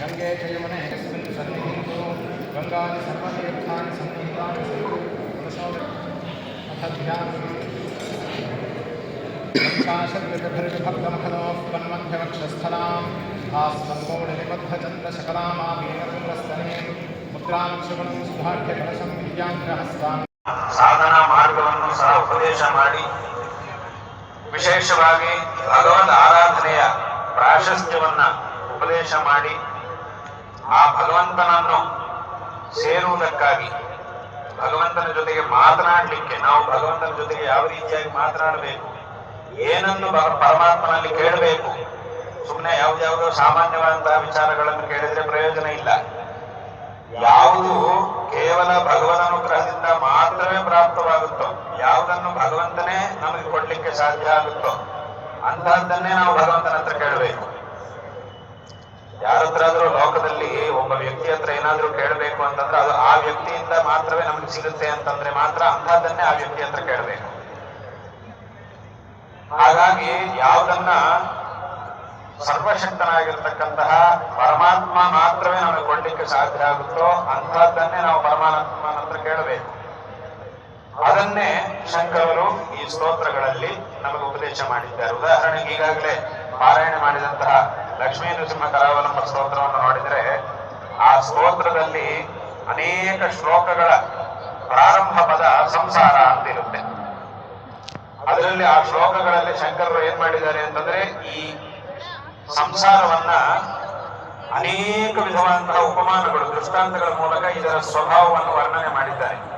गंगे च यमुने यस्मिन् सन्निधिं कुरु गङ्गानि सर्वतीर्थानि सन्निहितानि सन्तु अथ ध्यानम् पञ्चाशद्विभक्तमखनोः पन्मध्यवक्षस्थलाम् आस्मन्मौलिनिबद्धचन्द्रशकलामावीनपुरस्तने मुद्रांशुगुणं सुभाग्यकलशं विद्याङ्ग्रहस्तान् ಸಾಧನಾ ಮಾರ್ಗವನ್ನು ಸಹ ಉಪದೇಶ ಮಾಡಿ ವಿಶೇಷವಾಗಿ ಭಗವದ್ ಆರಾಧನೆಯ ಪ್ರಾಶಸ್ತ್ಯವನ್ನ ಉಪದೇಶ ಮಾಡಿ ಆ ಭಗವಂತನನ್ನು ಸೇರುವುದಕ್ಕಾಗಿ ಭಗವಂತನ ಜೊತೆಗೆ ಮಾತನಾಡಲಿಕ್ಕೆ, ನಾವು ಭಗವಂತನ ಜೊತೆಗೆ ಯಾವ ರೀತಿಯಾಗಿ ಮಾತನಾಡಬೇಕು, ಏನನ್ನು ಪರಮಾತ್ಮನಲ್ಲಿ ಕೇಳಬೇಕು ಸುಮ್ಮನೆ ಯಾವ್ದ್ಯಾವುದೋ ಸಾಮಾನ್ಯವಾದಂತಹ ವಿಚಾರಗಳನ್ನು ಕೇಳಿದ್ರೆ ಪ್ರಯೋಜನ ಇಲ್ಲ. ಯಾವುದು ಕೇವಲ ಭಗವದ್ ಅನುಗ್ರಹದಿಂದ ಮಾತ್ರವೇ ಪ್ರಾಪ್ತವಾಗುತ್ತೋ, ಯಾವುದನ್ನು ಭಗವಂತನೇ ನಮಗೆ ಕೊಡ್ಲಿಕ್ಕೆ ಸಾಧ್ಯ ಆಗುತ್ತೋ ಅಂತಹದ್ದನ್ನೇ ನಾವು ಭಗವಂತನ ಹತ್ರ ಕೇಳಬೇಕು. ಯಾರ ಹತ್ರಾದ್ರೂ ಲೋಕದಲ್ಲಿ ಒಬ್ಬ ವ್ಯಕ್ತಿ ಹತ್ರ ಏನಾದ್ರೂ ಕೇಳಬೇಕು ಅಂತಂದ್ರೆ ಅದು ಆ ವ್ಯಕ್ತಿಯಿಂದ ಮಾತ್ರವೇ ನಮ್ಗೆ ಸಿಗುತ್ತೆ ಅಂತಂದ್ರೆ ಮಾತ್ರ ಅಂತಹದ್ದನ್ನೇ ಆ ವ್ಯಕ್ತಿ ಹತ್ರ ಕೇಳಬೇಕು. ಹಾಗಾಗಿ ಯಾವ್ದನ್ನ ಸರ್ವಶಕ್ತನಾಗಿರ್ತಕ್ಕಂತಹ ಪರಮಾತ್ಮ ಮಾತ್ರವೇ ನಮಗೆ ಕೊಡ್ಲಿಕ್ಕೆ ಸಾಧ್ಯ ಆಗುತ್ತೋ ಅಂತಹದ್ದನ್ನೇ ನಾವು ಪರಮಾತ್ಮನ ಹತ್ರ ಕೇಳಬೇಕು. ಅದನ್ನೇ ಶಂಕರರು ಈ ಸ್ತೋತ್ರಗಳಲ್ಲಿ ಉಪದೇಶ ಮಾಡಿದ್ದಾರೆ. ಉದಾಹರಣೆಗೆ ಈಗಾಗಲೇ ಪಾರಾಯಣ ಮಾಡಿದಂತಹ ಲಕ್ಷ್ಮೀ ನೃಸಿಂಹ ಕರಾವಲಂಬ ಸ್ತೋತ್ರವನ್ನು ನೋಡಿದರೆ, ಆ ಸ್ತೋತ್ರದಲ್ಲಿ ಅನೇಕ ಶ್ಲೋಕಗಳ ಪ್ರಾರಂಭ ಪದ ಸಂಸಾರ ಅಂತ ಇರುತ್ತೆ ಅದರಲ್ಲಿ ಆ ಶ್ಲೋಕಗಳಲ್ಲಿ ಶಂಕರರು ಏನ್ ಮಾಡಿದ್ದಾರೆ ಅಂತಂದ್ರೆ, ಈ ಸಂಸಾರವನ್ನ ಅನೇಕ ವಿಧವಾದಂತಹ ಉಪಮಾನಗಳು, ದೃಷ್ಟಾಂತಗಳ ಮೂಲಕ ಇದರ ಸ್ವಭಾವವನ್ನು ವರ್ಣನೆ ಮಾಡಿದ್ದಾರೆ.